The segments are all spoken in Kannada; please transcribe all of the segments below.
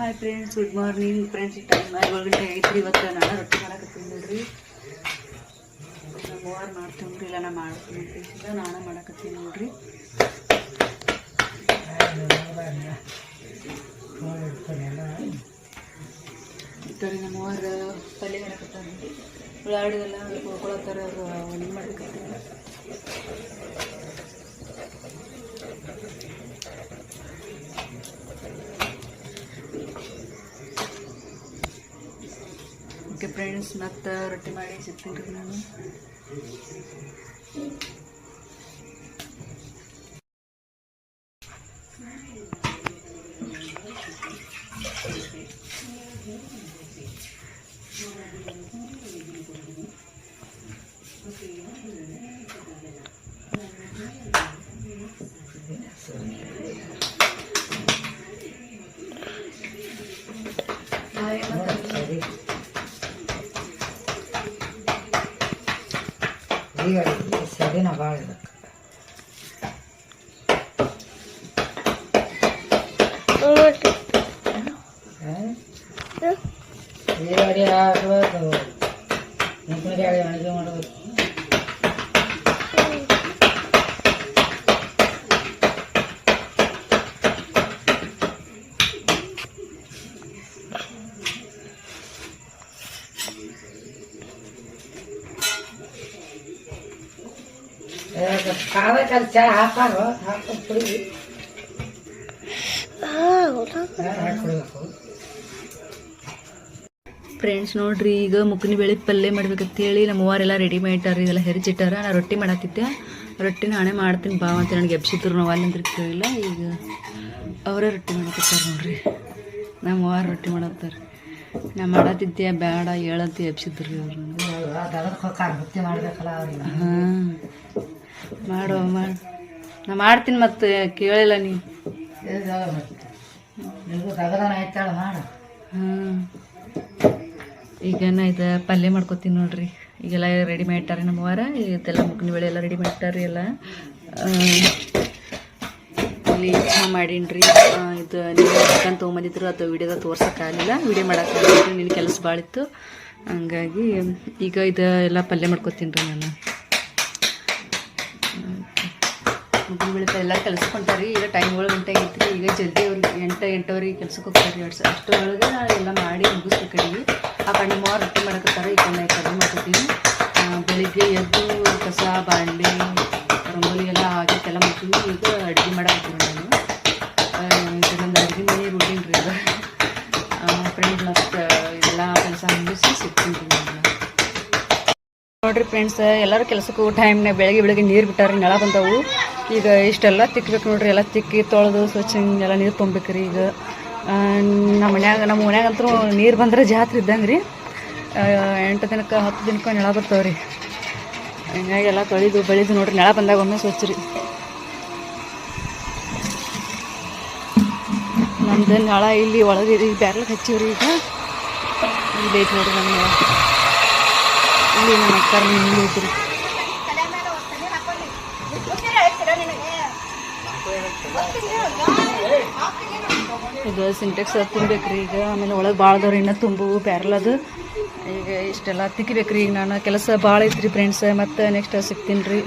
Hi friends good morning friends time ಏಳು ಗಂಟೆ ಐತ್ರಿ ಇವತ್ತು ನಾನು ರೊಟ್ಟಿ ಮಾಡಕತ್ತೀನಿ ನೋಡ್ರಿ. ನಮ್ಮ ಮೂವರು ಮಾಡ್ತೀನಿ ಇಲ್ಲ ನಾ ಮಾಡ್ತೀನಿ ಅಂತ ನಾನು ಮಾಡಕತ್ತೀನಿ ನೋಡ್ರಿ. ಇತ್ತರಿ ನಮ್ಮ ಮೂವರು ಪಲ್ಯ ಮಾಡಕತ್ತಾರೆ ಉಳ್ಳಾಗಡ್ಡಿ ಎಲ್ಲ ಹುರ್ಕೊಳತ್ತಾರೆ ಅವರು ಏನು ಮಾಡಕತ್ತಾರೆ ಓಕೆ ಫ್ರೆಂಡ್ಸ್ ಮತ್ತೆ ರೊಟ್ಟಿ ಮಾಡಿ ಸಿಗ್ತೀನಿ. ರೀ ನಾನು ಈಗ ಸರಿನ ಭಾಳ ಇದಕ್ಕೆ ಈರುಳ್ಳಿ ಹಾಕ್ಬೇಕು ಮೆಣಸಿನಕಾಯಿ ಅಡುಗೆ ಮಾಡಬೇಕು ಕಾಗದ ಚಾ ಹಾಕಾರು ಹಾಕೊಂಡು ಕುಡಿದು ಹಾಕ್ಬಿಡ್ಬೇಕು ಫ್ರೆಂಡ್ಸ್ ನೋಡ್ರಿ ಈಗ ಮುಕ್ಕಿನ ಬೇಳೆ ಪಲ್ಯ ಮಾಡ್ಬೇಕಂತೇಳಿ ನಮ್ಮ ಎಲ್ಲ ರೆಡಿ ಮಾಡಿಟ್ಟಾರ ಇದೆಲ್ಲ ಹೆರಿಚಿಟ್ಟಾರ ನಾ ರೊಟ್ಟಿ ಮಾಡತ್ತಿದ್ದೆ ರೊಟ್ಟಿ ಹಣೆ ಮಾಡ್ತೀನಿ ಬಾ ಅಂತ ನನಗೆ ಎಬ್ಸಿದ್ರು ನಾವು ಅಲ್ಲಿ ಅಂದ್ರೆ ಕೇಳಿಲ್ಲ. ಈಗ ಅವರೇ ರೊಟ್ಟಿ ಮಾಡಕತ್ತಾರ ನೋಡ್ರಿ. ನಮ್ಮ ಮೂವರು ರೊಟ್ಟಿ ಮಾಡತ್ತಾರ ನಾ ಮಾಡತ್ತಿದ್ದೆ ಬೇಡ ಹೇಳಂತ ಎಬ್ಸಿದ್ರು ರೀ ಅವ್ರು ಹಾಂ. ಮಾಡೋ ಮಾಡಿ. ನಾ ಮಾಡ್ತೀನಿ ಮತ್ತೆ ಕೇಳಿಲ್ಲ ನೀ ನೀವು ತಗದಾನ ಇದು ಮಾಡು ಹಾಂ ಈಗ ಏನಾಯ್ತು? ಪಲ್ಯ ಮಾಡ್ಕೊತೀನಿ ನೋಡ್ರಿ. ಈಗೆಲ್ಲ ರೆಡಿ ಮಾಡಿಟ್ಟಾರೆ ನಮ್ಮ ವಾರ ಇದೆಲ್ಲ ಮುಗ್ನಿ ಬೆಳೆ ಎಲ್ಲ ರೆಡಿ ಮಾಡಿಟ್ಟಾರೆ ಎಲ್ಲ. ಇಲ್ಲಿ ಚಹಾ ಮಾಡೀನ್ರಿ. ಆ, ಇದು ನೀವು ತೊಗೊಂಬಂದಿದ್ರು ಅದು ವಿಡಿಯೋದ ತೋರ್ಸೋಕ್ಕಾಗಲಿಲ್ಲ. ವಿಡಿಯೋ ಮಾಡೋಕ್ಕಾಗಲಿಲ್ಲ ನಿನ್ನ ಕೆಲಸ ಭಾಳ ಇತ್ತು ಹಂಗಾಗಿ ಈಗ ಇದು ಎಲ್ಲ ಪಲ್ಯ ಮಾಡ್ಕೊತೀನಿ ರೀ ನಾನು. ಮುಗಿನ ಬೆಳಕ ಎಲ್ಲ ಕೆಲ್ಸಕ್ಕೆ ಈಗ ಟೈಮ್ ಒಳಗೆ ಗಂಟೆ ಆಗೈತ್ರಿ ಈಗ ಜಲ್ದಿ ಅವ್ರಿಗೆ ಎಂಟು, ಎಂಟುವರೆಗೆ ಕೆಲ್ಸಕ್ಕೆ ಹೋಗ್ತಾರೆ ಎರಡು ಸ ಅಷ್ಟರೊಳಗೆ ನಾನು ಎಲ್ಲ ಮಾಡಿ ಮುಗಿಸ್ಬೇಕು ಆ ಕಣ್ಣು ನಿಮ್ಮ ರೊಟ್ಟಿ ಮಾಡಕತ್ತಾರ ಈಗ ನಾ ಕಡಿಮೆ ಮಾಡ್ಕೊತೀನಿ. ಬೆಳಿಗ್ಗೆ ಎದ್ದು ಕಸ ಬಾಂಡ್ಲಿ ರಂಗೋಲಿ ಎಲ್ಲ ಹಾಕಿಕ್ಕೆಲ್ಲ ಮಾಡ್ತೀನಿ ಈಗ ಅಡುಗೆ ಮಾಡಕತ್ತೀನಿ ನಾನು. ಇದು ನಂದು ಅಡುಗೆ ಮನೆ ರೂಟೀನ್ ರೀ ಅದು. ಫ್ರೆಂಡ್ ಮತ್ತು ಇದೆಲ್ಲ ಕೆಲಸ ಮುಗಿಸಿ ಸಿಗ್ತೀನಿ ರೀ ನಾನು. ನೋಡ್ರಿ ಫ್ರೆಂಡ್ಸ್ ಎಲ್ಲರೂ ಕೆಲಸಕ್ಕೆ ಟೈಮ್ನಾಗ ಬೆಳಗ್ಗೆ ಬೆಳಗ್ಗೆ ನೀರು ಬಿಟ್ಟಾರೆ ನೆಳ ಬಂದವು. ಈಗ ಇಷ್ಟೆಲ್ಲ ತಿಕ್ಬೇಕು ನೋಡ್ರಿ, ಎಲ್ಲ ತಿಕ್ಕಿ ತೊಳೆದು ಸ್ವಚ್ಛ ಎಲ್ಲ ನೀರು ತುಂಬ್ಬೇಕ್ರಿ ಈಗ. ನಮ್ಮ ಮನ್ಯಾಗ, ನಮ್ಮ ಮನ್ಯಾಗಂತೂ ನೀರು ಬಂದ್ರೆ ಜಾತ್ರೆ ಇದ್ದಂಗೆ ರೀ ಎಂಟು ದಿನಕ್ಕೆ, ಹತ್ತು ದಿನಕ್ಕೆ ನೆಳ ಬರ್ತಾವೆ ರೀ ಹಿಂಗಾಗಿ ಎಲ್ಲ ತೊಳೆದು, ಬೆಳೆದು ನೋಡ್ರಿ, ನೆಳ ಬಂದಾಗ ಒಮ್ಮೆ ಸ್ವಚ್ಛ ರೀ. ನಮ್ದು ನಳ ಇಲ್ಲಿ ಒಳಗೆ ಈಗ ಬ್ಯಾರ್ಲಿಗೆ ಹಚ್ಚಿವ್ರಿ ಈಗ. ಇಲ್ಲಿ ಐತೆ ನೋಡ್ರಿ ನಮ್ಮ ಇಲ್ಲಿ ನಮ್ಮ ಅಕ್ಕಾರ ಇಲ್ಲಿ ಐತ್ರಿ. ಇದು ಸಿಂಟೆಕ್ಸ್ ತುಂಬೇಕ್ರಿ ಈಗ ಆಮೇಲೆ ಒಳಗೆ ಭಾಳ ಅದಾವ್ರಿ ಇನ್ನೂ ತುಂಬು ಪ್ಯಾರಲದು ಈಗ ಇಷ್ಟೆಲ್ಲ ತಿಕ್ಕಿಬೇಕ್ರಿ ಈಗ ನಾನು ಕೆಲಸ ಭಾಳ ಐತ್ರಿ ಫ್ರೆಂಡ್ಸ್ ಮತ್ತು ನೆಕ್ಸ್ಟ್ ಸಿಗ್ತೀನಿ ರೀ.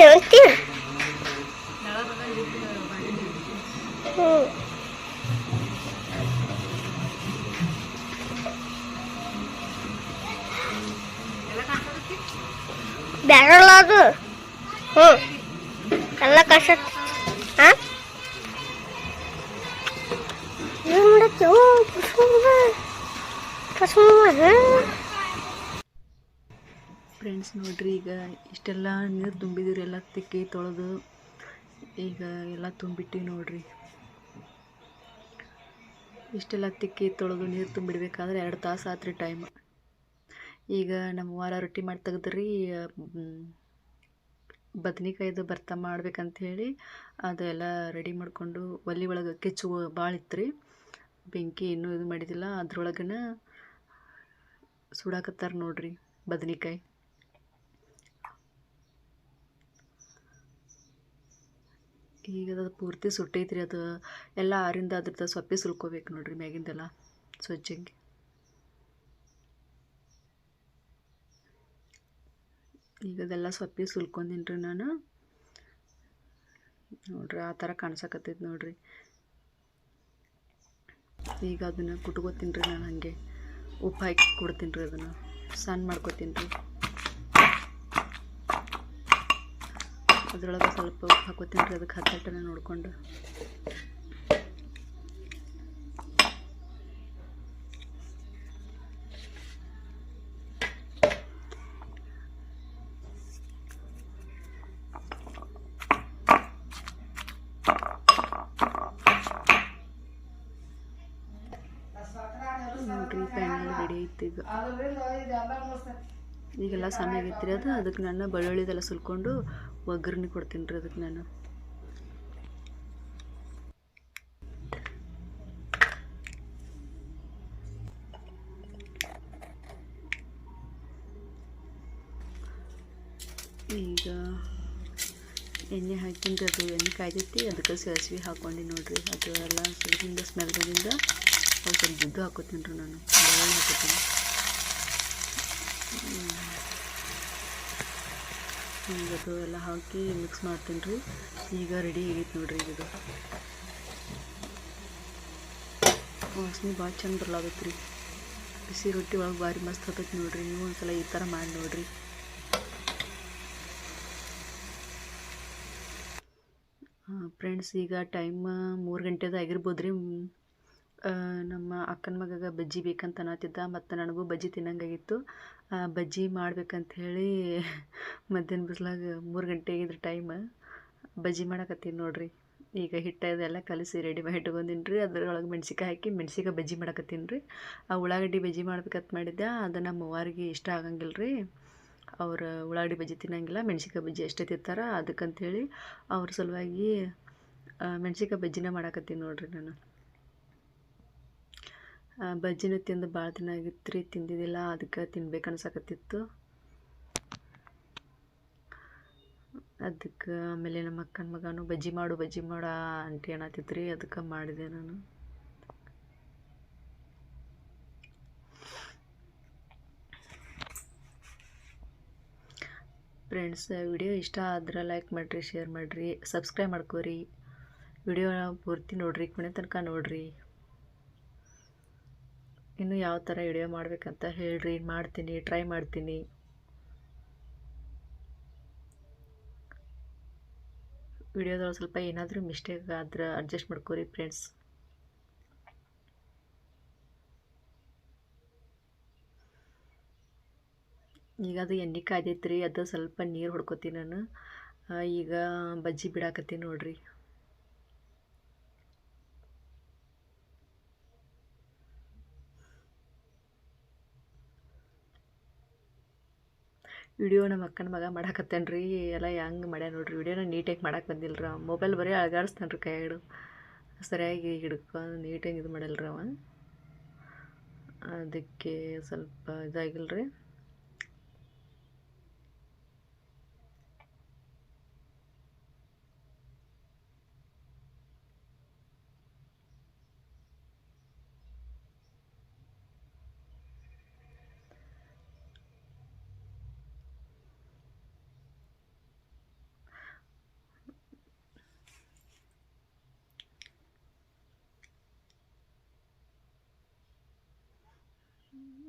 Seventeen. ಬ್ಯಾರಲ್ಲ ಅದು ಹ್ಞೂ ಎಲ್ಲ ಕಷ್ಟ ಹಾಂ ಏನು ಮಾಡತ್ತೆ ಓ ಪುಷ್ಪ ಪುಷ್ಪ ಫ್ರೆಂಡ್ಸ್ ನೋಡಿರಿ, ಈಗ ಇಷ್ಟೆಲ್ಲ ನೀರು ತುಂಬಿದಿರಿ ಎಲ್ಲ ತಿಕ್ಕಿ ತೊಳೆದು, ಈಗ ಎಲ್ಲ ತುಂಬಿಟ್ಟಿವಿ ನೋಡಿರಿ. ಇಷ್ಟೆಲ್ಲ ತಿಕ್ಕಿ ತೊಳೆದು ನೀರು ತುಂಬಿಡ್ಬೇಕಾದ್ರೆ ಎರಡು ತಾಸು ಆತ್ರಿ ಟೈಮ್ ಈಗ ನಮ್ಮ ವಾರ ರೊಟ್ಟಿ ಮಾಡಿ ತೆಗೆದ್ರಿ ಬದ್ನಿಕಾಯ್ದು ಭರ್ತ ಮಾಡ್ಬೇಕಂತ ಹೇಳಿ, ಅದೆಲ್ಲ ರೆಡಿ ಮಾಡಿಕೊಂಡು ಒಲೆ ಒಳಗೆ ಕೆಚ್ಚು ಭಾಳ ಇತ್ತು ಬೆಂಕಿ ಇನ್ನೂ ಇದು ಮಾಡಿದ್ದಿಲ್ಲ ಅದ್ರೊಳಗನ ಸುಡಾಕತ್ತಾರ ನೋಡ್ರಿ ಬದ್ನಿಕಾಯಿ. ಈಗ ಅದು ಪೂರ್ತಿ ಸುಟ್ಟೈತ್ರಿ ಅದು. ಎಲ್ಲ ಆರಿಂದ ಅದ್ರದ್ದು ಸೊಪ್ಪೆ ಸುಲ್ಕೋಬೇಕು ನೋಡ್ರಿ ಮ್ಯಾಗಿಂದೆಲ್ಲ ಸ್ವಚ್ಛಂಗೆ ಈಗ ಅದೆಲ್ಲ ಸೊಪ್ಪೆ ಸುಲ್ಕೊಂದಿನಿ ರೀ ನಾನು. ನೋಡ್ರಿ ಆ ಥರ ಕಾಣ್ಸಕತ್ತೈತೆ ನೋಡ್ರಿ. ಈಗ ಅದನ್ನು ಕುಟ್ಕೋತೀನಿ ರೀ ನಾನು ಹಾಗೆ. ಉಪ್ಪು ಹಾಕಿ ಕೊಡ್ತೀನಿ ರೀ ಅದನ್ನು. ಸಣ್ಣ ಮಾಡ್ಕೊತೀನಿ ರೀ ಅದ್ರೊಳಗೆ ಸ್ವಲ್ಪ ಉಪ್ಪು ಹಾಕೋತೀನಿ ರೀ, ಅದಕ್ಕೆ ಹತ್ತಟ್ಟನ ನೋಡಿಕೊಂಡು. ನೋಡ್ರಿ ಈಗೆಲ್ಲ ಸಣ್ಣ ಆಗೈತ್ರಿ ಅದು, ಅದಕ್ಕೆ ನನ್ನ ಬೆಳ್ಳುಳ್ಳಿದೆಲ್ಲ ಸುಲ್ಕೊಂಡು ಒಗ್ಗರಣೆ ಕೊಡ್ತೀನಿ ರೀ ಅದಕ್ಕೆ ನಾನು. ಈಗ ಎಣ್ಣೆ ಹಾಕಿಂದ ಅದು ಎಣ್ಣೆ ಕಾಯ್ದೈತಿ ಅದಕ್ಕೆ ಸಾಸಿವೆ ಹಾಕ್ಕೊಂಡು ನೋಡಿರಿ. ಅದು ಎಲ್ಲ ಸುಲಿಂದ ಸ್ಮೆಲ್ ಬಂದಿಂದ ಸ್ವಲ್ಪ ದುಡ್ಡು ಹಾಕೋತೀನಿ ರೀ ನಾನು. ಹಾಕೋತೀನಿ. ಅದು ಎಲ್ಲ ಹಾಕಿ ಮಿಕ್ಸ್ ಮಾಡ್ತೀನಿ ರೀ. ಈಗ ರೆಡಿ ಆಗೈತೆ ನೋಡ್ರಿ ಇದು. ವಾಸನೆ ಭಾಳ ಚಂದ ಬರ್ಲಾಗತ್ತೆ ರೀ. ಬಿಸಿ ರೊಟ್ಟಿ ಒಳಗೆ ಭಾರಿ ಮಸ್ತ್ ಹತ್ತೈತೆ ನೋಡ್ರಿ. ನೀವು ಒಂದ್ಸಲ ಈ ಥರ ಮಾಡಿ ನೋಡ್ರಿ. ಫ್ರೆಂಡ್ಸ್ ಈಗ ಟೈಮ್ ಮೂರು ಗಂಟೆದು ಆಗಿರ್ಬೋದು ರೀ ನಮ್ಮ ಅಕ್ಕನ ಮಗಗೆ ಬಜ್ಜಿ ಬೇಕಂತ ಅನ್ನತ್ತಿದ್ದ ಮತ್ತು ನನಗೂ ಬಜ್ಜಿ ತಿನ್ನಂಗಾಗಿತ್ತು. ಬಜ್ಜಿ ಮಾಡ್ಬೇಕಂತ ಹೇಳಿ ಮಧ್ಯಾಹ್ನ ಬಿಸ್ಲಾಗ ಮೂರು ಗಂಟೆ ಆಗಿದ್ರೆ ಟೈಮ್ ಬಜ್ಜಿ ಮಾಡಕತ್ತೀನಿ ನೋಡ್ರಿ. ಈಗ ಹಿಟ್ಟು ಅದೆಲ್ಲ ಕಲಸಿ ರೆಡಿ ಮಾಡಿ ಇಟ್ಕೊಂಡೀನಿ ರೀ ಅದ್ರೊಳಗೆ ಮೆಣ್ಸಿಕಾಯಿ ಹಾಕಿ ಮೆಣ್ಸಿಕಾಯಿ ಬಜ್ಜಿ ಮಾಡಕತ್ತೀನಿ ರೀ ಆ ಉಳ್ಳಾಗಡ್ಡಿ ಬಜ್ಜಿ ಮಾಡ್ಬೇಕಂತ ಮಾಡಿದ್ದೆ. ಅದು ನಮ್ಮ ಅವ್ವಾರಿಗೆ ಇಷ್ಟ ಆಗಂಗಿಲ್ಲ ರೀ ಅವ್ರು ಉಳ್ಳಾಗಡ್ಡಿ ಬಜ್ಜಿ ತಿನ್ನಂಗಿಲ್ಲ ಮೆಣ್ಸಿಕಾಯಿ ಬಜ್ಜಿ ಅಷ್ಟೇ ತಿಂತಾರೆ. ಅದಕ್ಕಂಥೇಳಿ ಅವ್ರ ಸಲುವಾಗಿ ಮೆಣ್ಸಿಕಾಯಿ ಬಜ್ಜಿನ ಮಾಡಕತ್ತೀನಿ ನೋಡ್ರಿ ನಾನು. ಬಜ್ಜಿನೂ ತಿಂದು ಭಾಳ ದಿನ ಆಗಿತ್ತು ರೀ ತಿಂದಿದ್ದಿಲ್ಲ, ಅದಕ್ಕೆ ತಿನ್ಬೇಕು ಅನ್ಸಕತ್ತಿತ್ತು. ಅದಕ್ಕೆ ಆಮೇಲೆ ನಮ್ಮ ಅಕ್ಕನ ಮಗನು ಬಜ್ಜಿ ಮಾಡು, ಬಜ್ಜಿ ಮಾಡ ಅಂತ ಅನ್ನತ್ತಿತ್ತು ರೀ ಅದಕ್ಕೆ ಮಾಡಿದೆ ನಾನು. ಫ್ರೆಂಡ್ಸ್ ವಿಡಿಯೋ ಇಷ್ಟ ಆದ್ರೆ ಲೈಕ್ ಮಾಡಿರಿ ಶೇರ್ ಮಾಡಿರಿ ಸಬ್ಸ್ಕ್ರೈಬ್ ಮಾಡ್ಕೋರಿ. ವಿಡಿಯೋ ಪೂರ್ತಿ ನೋಡ್ರಿ, ಕೊನೆ ತನಕ ನೋಡ್ರಿ. ಇನ್ನು ಯಾವ ಥರ ವಿಡಿಯೋ ಮಾಡಬೇಕಂತ ಹೇಳ್ರಿ ಮಾಡ್ತೀನಿ ಟ್ರೈ ಮಾಡ್ತೀನಿ. ವಿಡಿಯೋದೊಳಗೆ ಸ್ವಲ್ಪ ಏನಾದರೂ ಮಿಸ್ಟೇಕ್ ಆದ್ರೆ ಅಡ್ಜಸ್ಟ್ ಮಾಡ್ಕೋರಿ ಫ್ರೆಂಡ್ಸ್ ಈಗ ಅದು ಎಣ್ಣೆ ಕಾಯ್ದೈತ್ರಿ, ಅದು ಸ್ವಲ್ಪ ನೀರು ಹೊಡ್ಕೊತೀನಿ ನಾನು. ಈಗ ಬಜ್ಜಿ ಬಿಡಾಕತ್ತೀನಿ ನೋಡ್ರಿ. ವಿಡಿಯೋ ನಮ್ಮ ಅಕ್ಕನ ಮಗ ಮಾಡಾಕತ್ತೇನೆ ರೀ ಎಲ್ಲ ಹೆಂಗೆ ಮಾಡ್ಯಾನ ನೋಡ್ರಿ, ವಿಡಿಯೋನ ನೀಟಾಗಿ ಮಾಡಕ್ಕೆ ಬಂದಿಲ್ಲ ರೀ ಮೊಬೈಲ್ ಬರೀ ಅಳಗಾಡಿಸ್ತಾನೆ ರೀ ಕೈ ಸರಿಯಾಗಿ ಹಿಡ್ಕೊಂಡು ನೀಟಾಗಿ ಇದು ಮಾಡಲ್ಲ ರೀ ಅವ. ಅದಕ್ಕೆ ಸ್ವಲ್ಪ ಇದಾಗಿಲ್ಲ ರೀ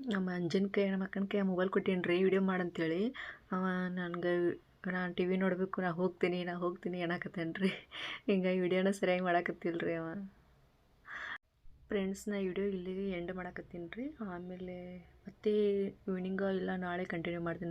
ನಮ್ಮ ಅಂಜನ ಕೈ ಅಕ್ಕನ ಕೈ ಮೊಬೈಲ್ ಕೊಟ್ಟೀನಿ ರೀ ವಿಡಿಯೋ ಮಾಡಂತೇಳಿ. ಅವ ನನಗೆ, ನಾನು ಟಿ ವಿ ನೋಡಬೇಕು, ನಾ ಹೋಗ್ತೀನಿ ನಾ ಹೋಗ್ತೀನಿ ಅನ್ನಕತ್ತೇನೆ ರೀ ಹಿಂಗಾಗಿ ವಿಡಿಯೋನ ಸರಿಯಾಗಿ ಮಾಡಾಕತ್ತಿಲ್ಲ ರೀ ಅವ. ಫ್ರೆಂಡ್ಸ್ ನಾ ವಿಡಿಯೋ ಇಲ್ಲಿಗೆ ಎಂಡ್ ಮಾಡಾಕತ್ತೀನಿ ರೀ ಆಮೇಲೆ ಮತ್ತೆ ಈವ್ನಿಂಗ ಇಲ್ಲ, ನಾಳೆ ಕಂಟಿನ್ಯೂ ಮಾಡ್ತೀನಿ.